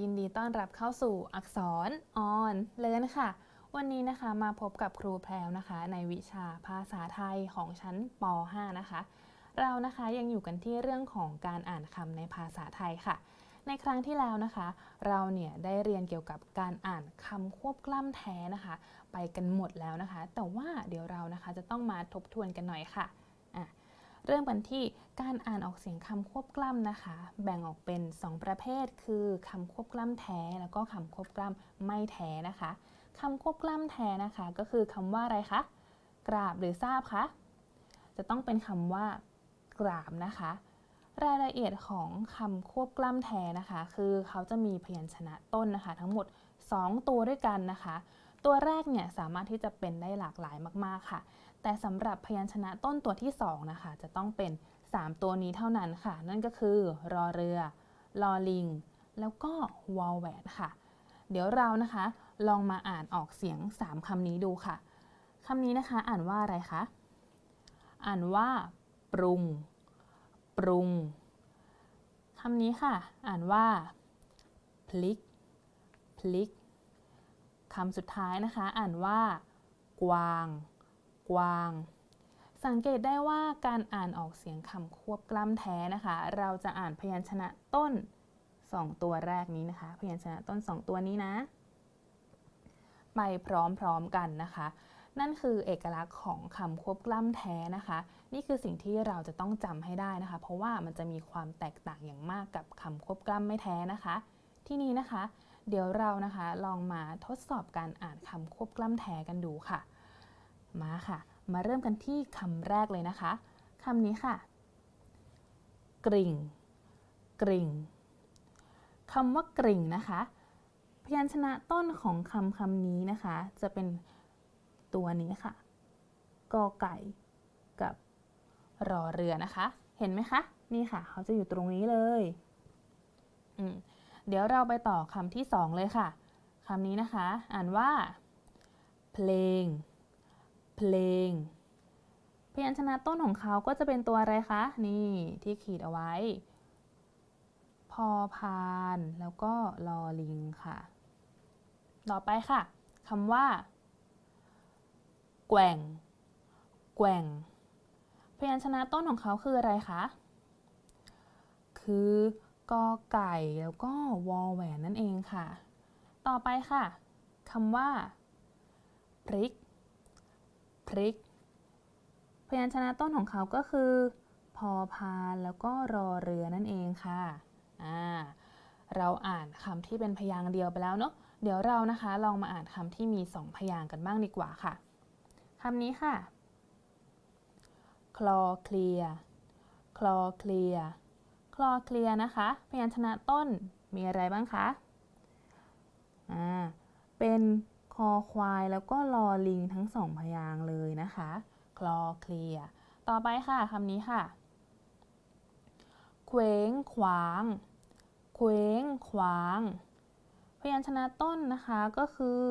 ยินดีต้อนรับเข้าสู่อักษรออนเลินค่ะ วันนี้นะคะมาพบกับครูแพรวนะคะ ในวิชาภาษาไทยของชั้นป .5 นะคะ เรานะคะยังอยู่กันที่เรื่องของการอ่านคำในภาษาไทยค่ะ ในครั้งที่แล้วนะคะ เราเนี่ยได้เรียนเกี่ยวกับการอ่านคำควบกล้ำแท้นะคะ ไปกันหมดแล้วนะคะ แต่ว่าเดี๋ยวเรานะคะจะต้องมาทบทวนกันหน่อยค่ะอะเริ่มกันที่ การอ่านออกเสียงคำควบกล้ำนะคะ แบ่งออกเป็น 2 ประเภท คือคำควบกล้ำแท้ แล้วก็คำควบกล้ำไม่แท้นะคะคำควบกล้ำแท้นะคะ ก็คือคำว่าอะไรคะกราบหรือทราบคะจะต้องเป็นคำว่ากราบนะคะ รายละเอียดของคำควบกล้ำแท้นะคะ คือเขาจะมีพยัญชนะต้นนะคะ ทั้งหมด 2 ตัวด้วยกันนะคะ ตัวแรกเนี่ยสามารถที่จะเป็นได้หลากหลายมากๆค่ะ แต่สำหรับพยัญชนะต้นตัวที่ 2 นะคะ จะต้องเป็น 3 ตัวนี้เท่านั้นค่ะ นั่นก็คือ รอเรือลอลิง แล้วก็วอลแวนค่ะ เดี๋ยวเรานะคะ ลองมาอ่านออกเสียง 3คำนี้ดูค่ะคำนี้นะคะอ่านว่าอะไรคะ อ่านว่า ปรุง ปรุงคำนี้ค่ะ อ่านว่า พลิก พลิกคำสุดท้ายนะคะ อ่านว่า กวาง กวาง สังเกตได้ว่าการอ่านออกเสียงคำควบกล้ำแท้นะคะ เราจะอ่านพยัญชนะต้น 2 ตัวแรกนี้นะคะ พยัญชนะต้น 2 ตัวนี้นะ ไปพร้อมๆกันนะคะ นั่นคือเอกลักษณ์ของคำควบกล้ำแท้นะคะ นี่คือสิ่งที่เราจะต้องจำให้ได้นะคะ เพราะว่ามันจะมีความแตกต่างอย่างมากกับคำควบกล้ำไม่แท้นะคะ ที่นี้นะคะ เดี๋ยวเรานะคะลองมาทดสอบการอ่านคำควบกล้ำแท้กันดูค่ะ มาค่ะ มาเริ่มกันที่คำแรกเลยนะคะคำนี้ค่ะ กริ่ง กริ่งคำว่ากริ่งนะคะ พยัญชนะต้นของคำคำนี้นะคะ จะเป็นตัวนี้ค่ะกอไก่กับรอเรือนะคะ เห็นไหมคะ นี่ค่ะ เขาจะอยู่ตรงนี้เลยเดี๋ยวเราไปต่อคำที่สองเลยค่ะคำนี้นะคะ อ่านว่า เพลง เพลง พยัญชนะต้นของเขาก็จะเป็นตัวอะไรคะ นี่ที่ขีดเอาไว้ พอพานแล้วก็ลอลิงค่ะ ต่อไปค่ะคำว่า แกว่ง แกว่ง พยัญชนะต้นของเขาคืออะไรคะ คือกอไก่แล้วก็วอแหวนนั่นเองค่ะ ต่อไปค่ะคำว่าพริก พริก พยัญชนะต้นของเขาก็คือ พอพานแล้วก็รอเรือนั่นเองค่ะอ่าเราอ่านคำที่เป็นพยางค์เดียวไปแล้วเนาะเดี๋ยวเรานะคะลองมาอ่านคำที่มีสองพยางค์กันบ้างดีกว่าค่ะคำนี้ค่ะ คลอเคลียคลอเคลียคลอเคลียนะคะ พยัญชนะต้นมีอะไรบ้างคะ อ่า เป็น อควายแล้วก็ลอลิงทั้งสองพยางเลยนะคะ คลอเคลีย ต่อไปค่ะคำนี้ค่ะเคว้งขวางเคว้งขวาง พยัญชนะต้นนะคะก็คือ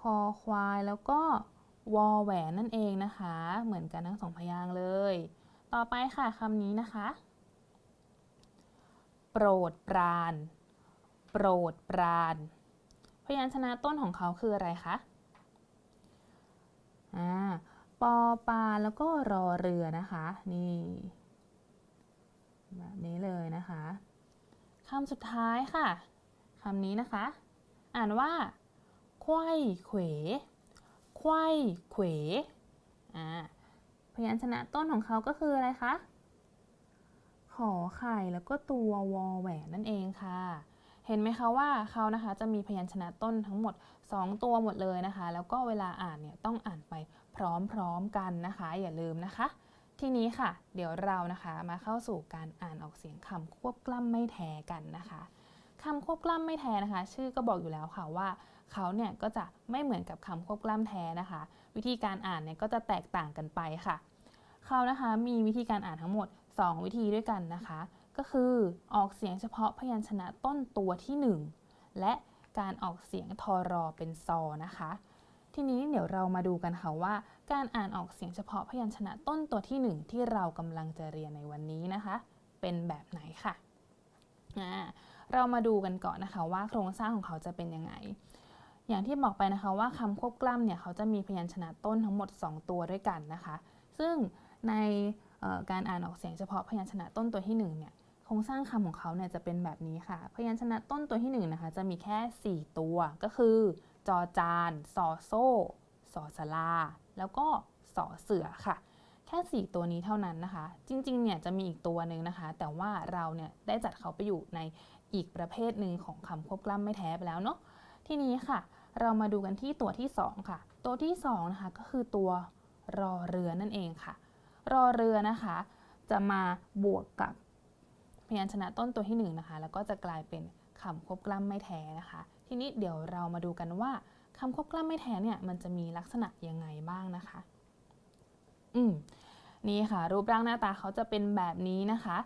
คอควายแล้วก็วอแหวนนั่นเองนะคะ เหมือนกันทั้งสองพยางเลย ต่อไปค่ะคำนี้นะคะ โปรดปราน โปรดปราน พยัญชนะต้นของเขาคืออะไรคะอ่าปอปลาแล้วก็รอเรือนะคะ นี่แบบนี้เลยนะคะคำสุดท้ายค่ะคำนี้นะคะ อ่านว่าไขว้เขวไขว้เขวอ่าพยัญชนะต้นของเขาก็คืออะไรคะขอไข่แล้วก็ตัววอแหวนนั่นเองค่ะ เห็นไหมคะว่าเขานะคะจะมีพยัญชนะต้นทั้งหมด 2 ตัวหมดเลยนะคะ แล้วก็เวลาอ่านเนี่ยต้องอ่านไปพร้อมๆกันนะคะ อย่าลืมนะคะ ทีนี้ค่ะ เดี๋ยวเรานะคะมาเข้าสู่การอ่านออกเสียงคำควบกล้ำไม่แท้กันนะคะคำควบกล้ำไม่แท้นะคะ ชื่อก็บอกอยู่แล้วค่ะว่าเขาเนี่ยก็จะไม่เหมือนกับคำควบกล้ำแท้นะคะ วิธีการอ่านเนี่ยก็จะแตกต่างกันไปค่ะเขานะคะมีวิธีการอ่านทั้งหมด 2 วิธีด้วยกันนะคะ ก็คือออกเสียงเฉพาะพยัญชนะต้นตัวที่ 1 และการออกเสียงทอรอเป็นซอนะคะ ทีนี้เดี๋ยวเรามาดูกันค่ะว่า การอ่านออกเสียงเฉพาะพยัญชนะต้นตัวที่ 1 ที่เรากำลังจะเรียนในวันนี้นะคะ เป็นแบบไหนค่ะอ่าเรามาดูกันก่อนนะคะว่าโครงสร้างของเขาจะเป็นยังไง อย่างที่บอกไปนะคะว่าคำควบกล้ำเนี่ยเขาจะมีพยัญชนะต้นทั้งหมด 2 ตัวด้วยกันนะคะ ซึ่งในการอ่านออกเสียงเฉพาะพยัญชนะต้นตัวที่1เนี่ย โครงสร้างคำของเขาเนี่ยจะเป็นแบบนี้ค่ะ พยัญชนะต้นตัวที่1นะคะจะมีแค่ 4 ตัว ก็คือ จอจานสอโซ่สอสลา แล้วก็สอเสือค่ะ แค่ 4 ตัวนี้เท่านั้นนะคะ จริงๆเนี่ยจะมีอีกตัวหนึ่งนะคะ แต่ว่าเราเนี่ยได้จัดเขาไปอยู่ในอีกประเภทหนึ่งของคำควบกล้ำไม่แท้ไปแล้วเนาะทีนี้ค่ะ เรามาดูกันที่ตัวที่ 2 ค่ะ ตัวที่2นะคะก็คือตัวรอเรือนั่นเองค่ะ รอเรือนะคะ จะมาบวกกับ ยัญชนะต้นตัวที่1นนะคะแล้วก็จะกลายเป็นคำควบกล้ำไม่แท้นะคะ ทีนี้เดี๋ยวเรามาดูกันว่าคำควบกล้ำไม่แท้เนี่ยมันจะมีลักษณะยังไงบ้างนะคะ อืมนี่ค่ะ รูปร่างหน้าตาเขาจะเป็นแบบนี้นะคะ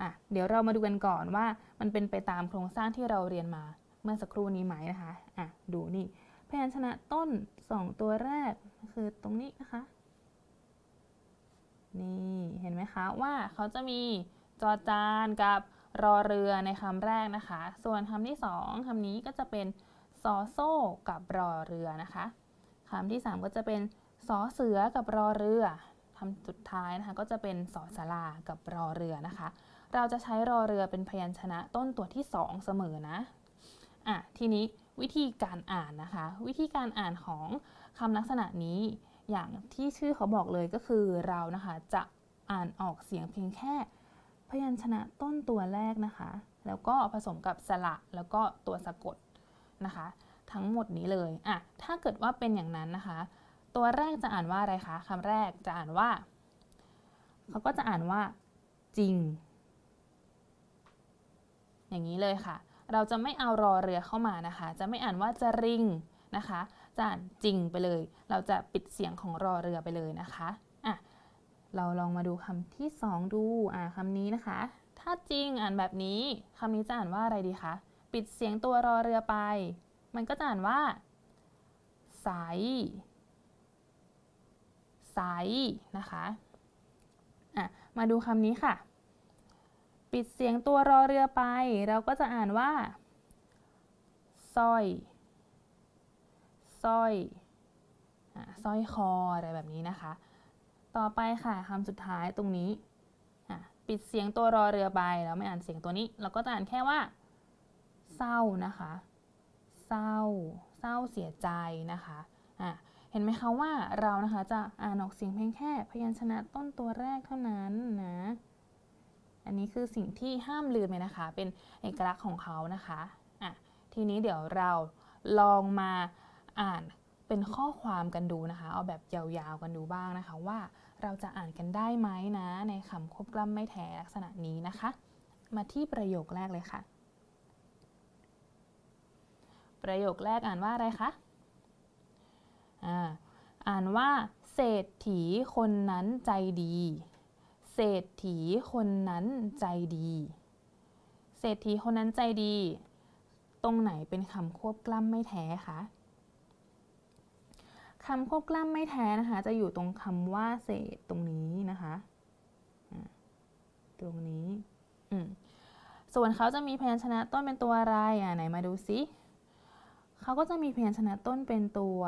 อะเดี๋ยวเรามาดูกันก่อนว่ามันเป็นไปตามโครงสร้างที่เราเรียนมาเมื่อสักครู่นี้ไหมนะคะอะดูนี่พยัญชนะต้น 2 ตัวแรกคือตรงนี้นะคะ นี่เห็นไหมคะว่าเขาจะมี จอจานกับรอเรือในคำแรกนะคะ ส่วนคำที่2คำนี้ก็จะเป็นซอโซ่กับรอเรือนะคะคำที่3ก็จะเป็นสอเสือกับรอเรือคำสุดท้ายนะคะก็จะเป็นสอสลากับรอเรือนะคะ เราจะใช้รอเรือเป็นพยัญชนะต้นตัวที่2เสมอนะอะทีนี้วิธีการอ่านนะคะ วิธีการอ่านของคำลักษณะนี้ อย่างที่ชื่อเขาบอกเลยก็คือเรานะคะจะอ่านออกเสียงเพียงแค่ พยัญชนะต้นตัวแรกนะคะ แล้วก็ผสมกับสระแล้วก็ตัวสะกดนะคะ ทั้งหมดนี้เลยอะถ้าเกิดว่าเป็นอย่างนั้นนะคะ ตัวแรกจะอ่านว่าอะไรคะคำแรกจะอ่านว่าเขาก็จะอ่านว่า จริง อย่างนี้เลยค่ะ เราจะไม่เอารอเรือเข้ามานะคะ จะไม่อ่านว่าจะริงนะคะ จะอ่านจริงไปเลย เราจะปิดเสียงของรอเรือไปเลยนะคะอะ เราลองมาดูคำที่สองดูอะคำนี้นะคะ ถ้าจริงอ่านแบบนี้คำนี้จะอ่านว่าอะไรดีคะ ปิดเสียงตัวรอเรือไป มันก็จะอ่านว่า ใส ใสนะคะอะมาดูคำนี้ค่ะ ปิดเสียงตัวรอเรือไป เราก็จะอ่านว่าสร้อยสร้อยอะสร้อยคออะไรแบบนี้นะคะ ต่อไปค่ะคำสุดท้ายตรงนี้ ปิดเสียงตัวรอเรือไปแล้วไม่อ่านเสียงตัวนี้ เราก็จะอ่านแค่ว่า เศร้านะคะ เศร้า เศร้าเสียใจนะคะอะเห็นไหมคะว่าเรานะคะจะอ่านออกเสียงเพียงแค่พยัญชนะต้นตัวแรกเท่านั้นนะ อันนี้คือสิ่งที่ห้ามลืมเลยนะคะ เป็นเอกลักษณ์ของเขานะคะอะทีนี้เดี๋ยวเราลองมาอ่าน เป็นข้อความกันดูนะคะ เอาแบบยาวๆกันดูบ้างนะคะ ว่าเราจะอ่านกันได้ไหมนะในคำควบกล้ำไม่แท้ลักษณะนี้นะคะ มาที่ประโยคแรกเลยค่ะ ประโยคแรกอ่านว่าอะไรคะอ่าอ่านว่า เศรษฐีคนนั้นใจดี เศรษฐีคนนั้นใจดี เศรษฐีคนนั้นใจดี ตรงไหนเป็นคำควบกล้ำไม่แท้คะ คำควบกล้ำไม่แท้นะคะ จะอยู่ตรงคำว่าเศษตรงนี้นะคะตรงนี้ส่วนเขาจะมีพยัญชนะต้นเป็นตัวอะไรอะไหนมาดูซิเขาก็จะมีพยัญชนะต้นเป็นตัว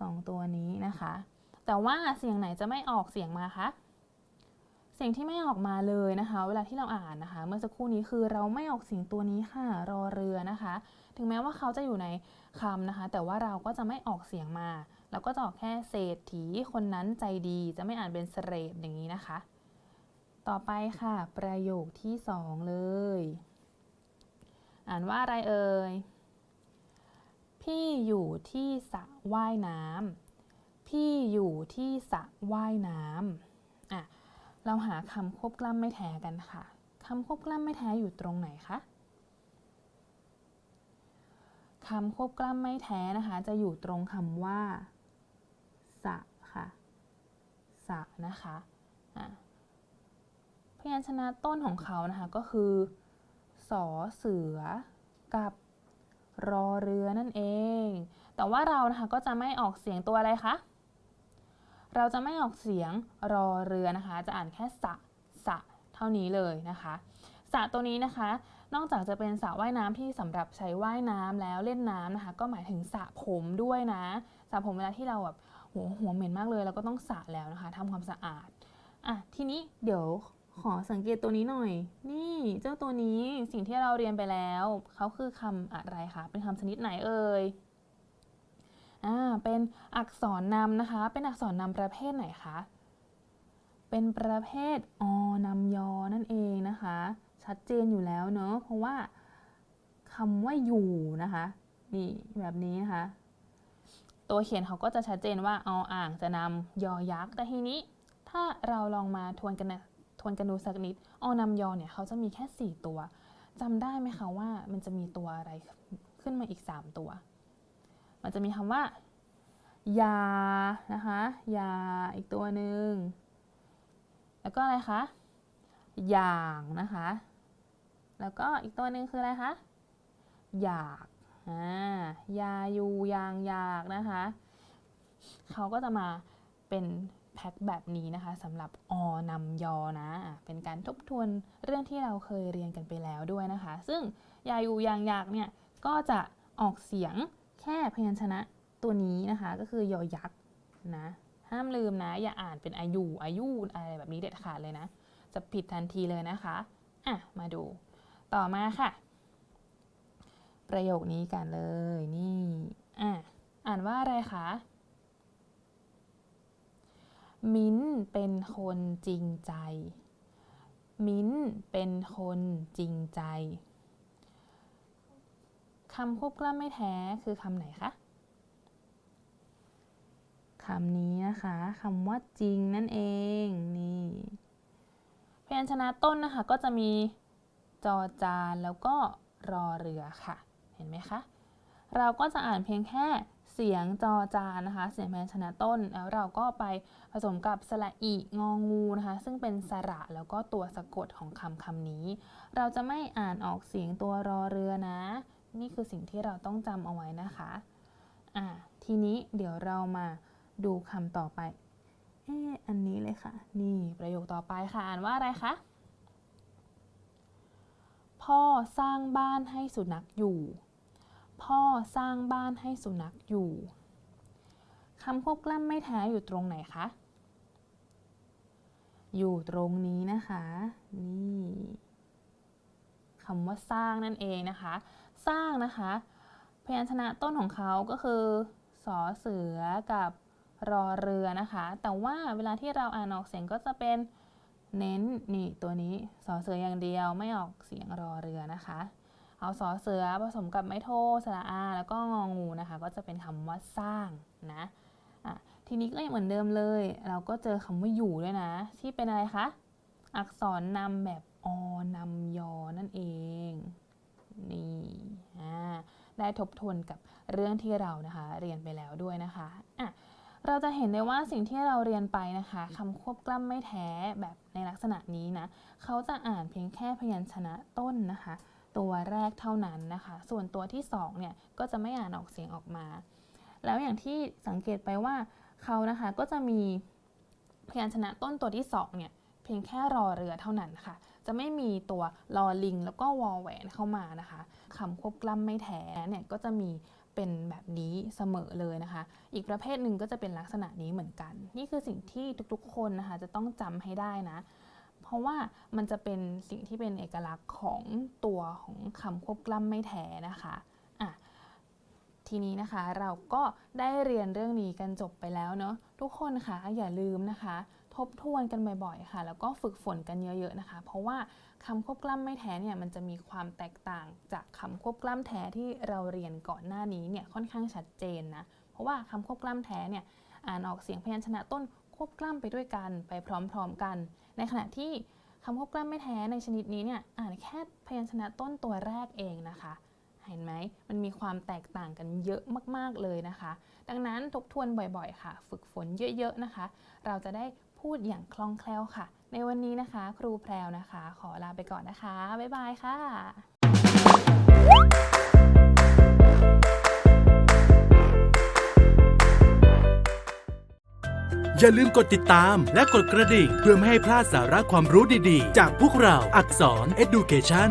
สองตัวนี้นะคะ แต่ว่าเสียงไหนจะไม่ออกเสียงมาคะ สียงที่ไม่ออกมาเลยนะคะ เวลาที่เราอ่านนะคะ เมื่อสักครู่นี้คือเราไม่ออกเสียงตัวนี้ค่ะ รอเรือนะคะ ถึงแม้ว่าเขาจะอยู่ในคำนะคะ แต่ว่าเราก็จะไม่ออกเสียงมา เราก็จะออกแค่เศรษฐีคนนั้นใจดี จะไม่อ่านเป็นเสรดอย่างนี้นะคะ ต่อไปค่ะ ประโยคที่สองเลย อ่านว่าอะไรเอ่ย พี่อยู่ที่สระว่ายน้ำพี่อยู่ที่สระว่ายน้ำอะ เราหาคำควบกล้ำไม่แท้กันค่ะคำควบกล้ำไม่แท้อยู่ตรงไหนคะคำควบกล้ำไม่แท้นะคะ จะอยู่ตรงคำว่าสะค่ะสะนะคะะพยัญชนะต้นของเขานะคะก็คือสอเสือกับรอเรือนั่นเอง แต่ว่าเรานะคะก็จะไม่ออกเสียงตัวอะไรคะ เราจะไม่ออกเสียงรอเรือนะคะ จะอ่านแค่สะสะเท่านี้เลยนะคะสระตัวนี้นะคะ นอกจากจะเป็นสระว่ายน้ำที่สำหรับใช้ว่ายน้ำแล้วเล่นน้ำนะคะ ก็หมายถึงสระผมด้วยนะสระผมเวลาที่เราแบบหัวหัวเหม็นมากเลยเราก็ต้องสระแล้วนะคะทำความสะอาดอะทีนี้เดี๋ยวขอสังเกตตัวนี้หน่อย นี่เจ้าตัวนี้สิ่งที่เราเรียนไปแล้วเขาคือคำอะไรคะเป็นคำชนิดไหนเอ่ย อ่าเป็นอักษรนำนะคะ เป็นอักษรนำประเภทไหนคะ เป็นประเภทอนำยอนั่นเองนะคะ ชัดเจนอยู่แล้วเนอะเพราะว่าคำว่าอยู่นะคะนี่แบบนี้นะคะ ตัวเขียนเขาก็จะชัดเจนว่าออ่างจะนำยอยักษ์แต่ทีนี้ ถ้าเราลองมาทวนกันนะทวนกันดูสักนิดอนำยอเนี่ยเขาจะมีแค่ 4 ตัวจำได้ไหมคะว่ามันจะมีตัวอะไรขึ้นมาอีก 3 ตัว มันจะมีคำว่ายานะคะยาอีกตัวหนึ่งแล้วก็อะไรคะอย่างนะคะ แล้วก็อีกตัวหนึ่งคืออะไรคะอยากอ่ายายูยางอยากนะคะเขาก็จะมาเป็นแพ็คแบบนี้นะคะสำหรับอนำยอนะ เป็นการทบทวนเรื่องที่เราเคยเรียนกันไปแล้วด้วยนะคะ ซึ่งยาอยู่ยางอยากเนี่ยก็จะออกเสียง แค่พยัญชนะตัวนี้นะคะก็คือยอยักษ์นะห้ามลืมนะ อย่าอ่านเป็นอายุอายุอะไรแบบนี้เด็ดขาดเลยนะ จะผิดทันทีเลยนะคะอะมาดู ต่อมาค่ะ ประโยคนี้กันเลยนี่อะอ่านว่าอะไรคะมิ้นเป็นคนจริงใจ มิ้นเป็นคนจริงใจำควบกล้ำไม่แท้คือคำไหนคะคำนี้นะคะคำว่าจริงนั่นเองนี่พยัญชนะต้นนะคะก็จะมีจอจานแล้วก็รอเรือค่ะ เห็นไหมคะเราก็จะอ่านเพียงแค่เสียงจอจานนะคะ เสียงพยัญชนะต้น แล้วเราก็ไปผสมกับสระอีงองูนะคะ ซึ่งเป็นสระแล้วก็ตัวสะกดของคำคำนี้ เราจะไม่อ่านออกเสียงตัวรอเรือนะ นี่คือสิ่งที่เราต้องจำเอาไว้นะคะอ่าทีนี้เดี๋ยวเรามาดูคำต่อไปเอออันนี้เลยค่ะ นี่ประโยคต่อไปค่ะ อ่านว่าอะไรคะ พ่อสร้างบ้านให้สุนัขอยู่ พ่อสร้างบ้านให้สุนัขอยู่คำควบกล้ำไม่แท้อยู่ตรงไหนคะ อยู่ตรงนี้นะคะ นี่คำว่าสร้างนั่นเองนะคะ สร้างนะคะพยัญชนะต้นของเขาก็คือสอเสือกับรอเรือนะคะ แต่ว่าเวลาที่เราอ่านออกเสียงก็จะเป็นเน้นนี่ตัวนี้สอเสืออย่างเดียวไม่ออกเสียงรอเรือนะคะ เอาสอเสือผสมกับไม้โทสระอา แล้วก็งองูนะคะ ก็จะเป็นคำว่าสร้างนะะทีนี้ก็ยังเหมือนเดิมเลย เราก็เจอคำว่าอยู่ด้วยนะ ที่เป็นอะไรคะอักษรนำแบบอนำยอนั่นเอง นี่ ได้ทบทวนกับเรื่องที่เรานะคะเรียนไปแล้วด้วยนะคะอะเราจะเห็นได้ว่าสิ่งที่เราเรียนไปนะคะคำควบกล้ำไม่แท้แบบในลักษณะนี้นะเขาจะอ่านเพียงแค่พยัญชนะต้นนะคะ ตัวแรกเท่านั้นนะคะ ส่วนตัวที่2เนี่ยก็จะไม่อ่านออกเสียงออกมา แล้วอย่างที่สังเกตไปว่าเขานะคะก็จะมีพยัญชนะต้นตัวที่2เนี่ยเพียงแค่รอเรือเท่านั้นค่ะ จะไม่มีตัวลอลิง แล้วก็วอลแหวนเข้ามานะคะคำควบกล้ำไม่แท้เนี่ยก็จะมีเป็นแบบนี้เสมอเลยนะคะ อีกประเภทหนึ่งก็จะเป็นลักษณะนี้เหมือนกัน นี่คือสิ่งที่ทุกๆ คนนะคะจะต้องจำให้ได้นะ เพราะว่ามันจะเป็นสิ่งที่เป็นเอกลักษณ์ของตัวของคำควบกล้ำไม่แท้นะคะอะทีนี้นะคะเราก็ได้เรียนเรื่องนี้กันจบไปแล้วเนาะทุกคนคะอย่าลืมนะคะ บทวนกันบ่อยๆ ค่ะ แล้วก็ฝึกฝนกันเยอะๆนะคะ เพราะว่าคำควบกล้ำไม่แท้เนี่ยมันจะมีความแตกต่างจากคำควบกล้ำแท้ที่เราเรียนก่อนหน้านี้เนี่ยค่อนข้างชัดเจนนะ เพราะว่าคำควบกล้ำแท้เนี่ยอ่านออกเสียงพยัญชนะต้นควบกล้ำไปด้วยกันไปพร้อมๆกัน ในขณะที่คำควบกล้ำไม่แท้ในชนิดนี้เนี่ยอ่านแค่พยัญชนะต้นตัวแรกเองนะคะ เห็นไหมมันมีความแตกต่างกันเยอะมากๆเลยนะคะ ดังนั้นทบทวนบ่อยๆ ค่ะ ฝึกฝนเยอะๆนะคะ เราจะได้ พูดอย่างคล่องแคล่วค่ะ ในวันนี้นะคะ ครูแพรวนะคะ ขอลาไปก่อนนะคะ บ๊ายบายค่ะ อย่าลืมกดติดตามและกดกระดิ่งเพื่อไม่ให้พลาดสาระความรู้ดีๆ จากพวกเราอักษร Education